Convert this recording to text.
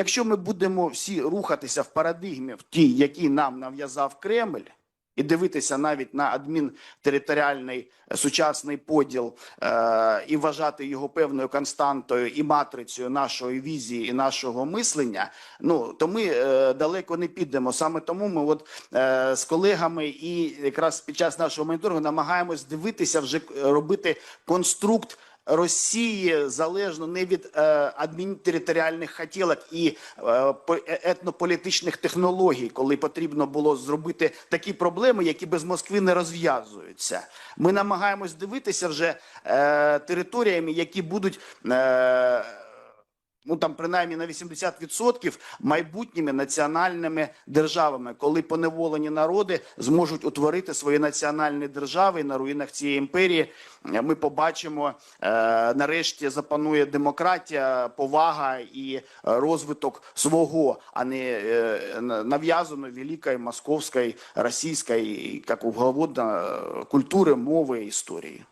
якщо ми будемо всі рухатися в парадигмі в тій, якій нам нав'язав Кремль, і дивитися навіть на адмінтериторіальний е, сучасний поділ е, і вважати його певною константою і матрицею нашої візії і нашого мислення, ну то ми е, далеко не підемо. Саме тому ми, от е, з колегами, і якраз під час нашого моніторингу намагаємось дивитися вже е, робити конструкт. Росії залежно не від е, адмінтериторіальних хотілок і е, е- етнополітичних технологій, коли потрібно було зробити такі проблеми, які без Москви не розв'язуються. Ми намагаємось дивитися вже е, територіями, які будуть. Е, Ну там принаймні на 80% майбутніми національними державами, коли поневолені народи зможуть утворити свої національні держави і на руїнах цієї імперії. е, Ми побачимо е, нарешті запанує демократія, повага і розвиток свого, а не е, нав'язано великої московської, російської, як угодно, культури, мови, історії.